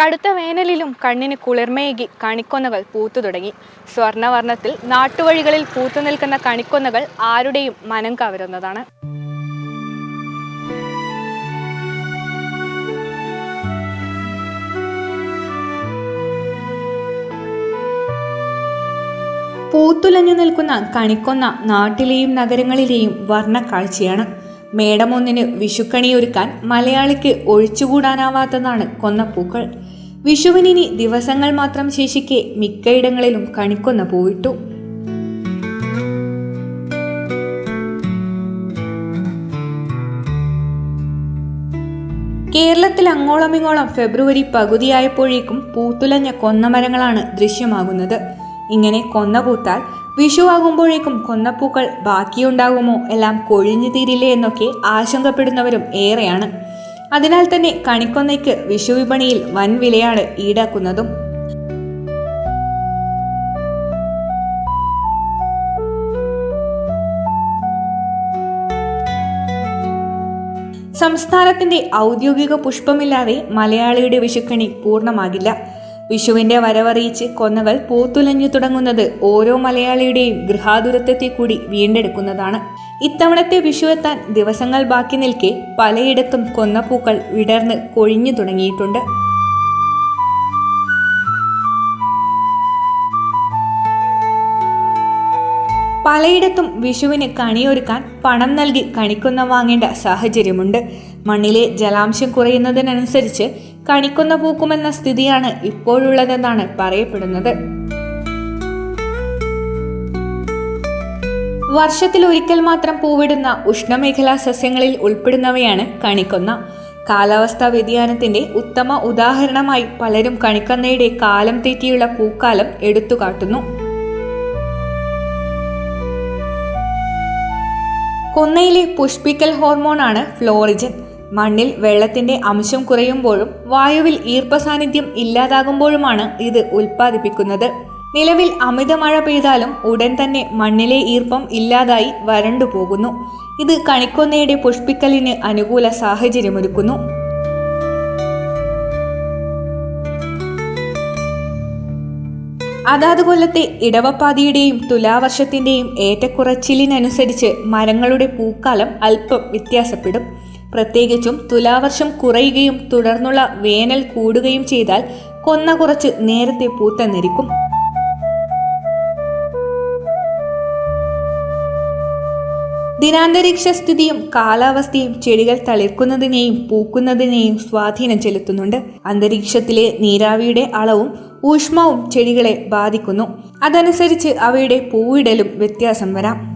കടുത്ത വേനലിലും കണ്ണിന് കുളിർമയേകി കണിക്കൊന്നകൾ പൂത്തു തുടങ്ങി. സ്വർണവർണത്തിൽ നാട്ടുവഴികളിൽ പൂത്തു നിൽക്കുന്ന കണിക്കൊന്നകൾ ആരുടെയും മനം കവരുന്നതാണ്. പൂത്തുലഞ്ഞു നിൽക്കുന്ന കണിക്കൊന്ന നാട്ടിലെയും നഗരങ്ങളിലെയും വർണക്കാഴ്ചയാണ്. മേടമൊന്നിന് വിഷുക്കണിയൊരുക്കാൻ മലയാളിക്ക് ഒഴിച്ചുകൂടാനാവാത്തതാണ് കൊന്നപ്പൂക്കൾ വിഷുവിനിനി ദിവസങ്ങൾ മാത്രം ശേഷിക്കെ മിക്കയിടങ്ങളിലും കണിക്കൊന്ന പൂവിട്ടു. കേരളത്തിൽ അങ്ങോളമിങ്ങോളം ഫെബ്രുവരി പകുതിയായപ്പോഴേക്കും പൂത്തുലഞ്ഞ കൊന്നമരങ്ങളാണ് ദൃശ്യമാകുന്നത്. ഇങ്ങനെ കൊന്ന പൂത്താൽ വിഷു ആകുമ്പോഴേക്കും കൊന്നപ്പൂക്കൾ ബാക്കിയുണ്ടാകുമോ എല്ലാം കൊഴിഞ്ഞു തീരില്ലേ എന്നൊക്കെ ആശങ്കപ്പെടുന്നവരും ഏറെയാണ്. അതിനാൽ തന്നെ കണിക്കൊന്നയ്ക്ക് വിഷു വിപണിയിൽ വൻ വിലയാണ് ഈടാക്കുന്നതും. സംസ്ഥാനത്തിന്റെ ഔദ്യോഗിക പുഷ്പമില്ലാതെ മലയാളിയുടെ വിഷുക്കണി പൂർണമാകില്ല. വിഷുവിന്റെ വരവറിയിച്ച് കൊന്നകൾ പൂത്തുലഞ്ഞു തുടങ്ങുന്നത് ഓരോ മലയാളിയുടെയും ഗൃഹാതുരത്വത്തെ കൂടി വീണ്ടെടുക്കുന്നതാണ്. ഇത്തവണത്തെ വിഷു എത്താൻ ദിവസങ്ങൾ ബാക്കി നിൽക്കെ പലയിടത്തും കൊന്നപ്പൂക്കൾ വിടർന്ന് കൊഴിഞ്ഞു തുടങ്ങിയിട്ടുണ്ട്. പലയിടത്തും വിഷുവിന് കണിയൊരുക്കാൻ പണം നൽകി കണിക്കൊന്ന വാങ്ങേണ്ട സാഹചര്യമുണ്ട്. മണ്ണിലെ ജലാംശം കുറയുന്നതിനനുസരിച്ച് കണിക്കൊന്ന പൂക്കുമെന്ന സ്ഥിതിയാണ് ഇപ്പോഴുള്ളതെന്നാണ് പറയപ്പെടുന്നത്. വർഷത്തിൽ ഒരിക്കൽ മാത്രം പൂവിടുന്ന ഉഷ്ണമേഖലാ സസ്യങ്ങളിൽ ഉൾപ്പെടുന്നവയാണ് കണിക്കൊന്ന. കാലാവസ്ഥാ വ്യതിയാനത്തിന്റെ ഉത്തമ ഉദാഹരണമായി പലരും കണിക്കൊന്നയുടെ കാലം തെറ്റിയുള്ള പൂക്കാലം എടുത്തുകാട്ടുന്നു. കൊന്നയിലെ പുഷ്പിക്കൽ ഹോർമോണാണ് ഫ്ലോറിജൻ. മണ്ണിൽ വെള്ളത്തിന്റെ അംശം കുറയുമ്പോഴും വായുവിൽ ഈർപ്പ സാന്നിധ്യം ഇല്ലാതാകുമ്പോഴുമാണ് ഇത് ഉൽപ്പാദിപ്പിക്കുന്നത്. നിലവിൽ അമിത മഴ പെയ്താലും ഉടൻ തന്നെ മണ്ണിലെ ഈർപ്പം ഇല്ലാതായി വരണ്ടു പോകുന്നു. ഇത് കണിക്കൊന്നയുടെ പുഷ്പിക്കലിന് അനുകൂല സാഹചര്യമൊരുക്കുന്നു. അതാത് കൊല്ലത്തെ ഇടവപ്പാതിയുടെയും തുലാവർഷത്തിന്റെയും ഏറ്റക്കുറച്ചിലിനനുസരിച്ച് മരങ്ങളുടെ പൂക്കാലം അല്പം വ്യത്യാസപ്പെടും. പ്രത്യേകിച്ചും തുലാവർഷം കുറയുകയും തുടർന്നുള്ള വേനൽ കൂടുകയും ചെയ്താൽ കൊന്ന കുറച്ച് നേരത്തെ പൂത്തെന്നിരിക്കും ദിനാന്തരീക്ഷ സ്ഥിതിയും കാലാവസ്ഥയും ചെടികൾ തളിർക്കുന്നതിനെയും പൂക്കുന്നതിനെയും സ്വാധീനം ചെലുത്തുന്നുണ്ട്. അന്തരീക്ഷത്തിലെ നീരാവിയുടെ അളവും ഊഷ്മാവും ചെടികളെ ബാധിക്കുന്നു. അതനുസരിച്ച് അവയുടെ പൂവിടലും വ്യത്യാസം വരാം.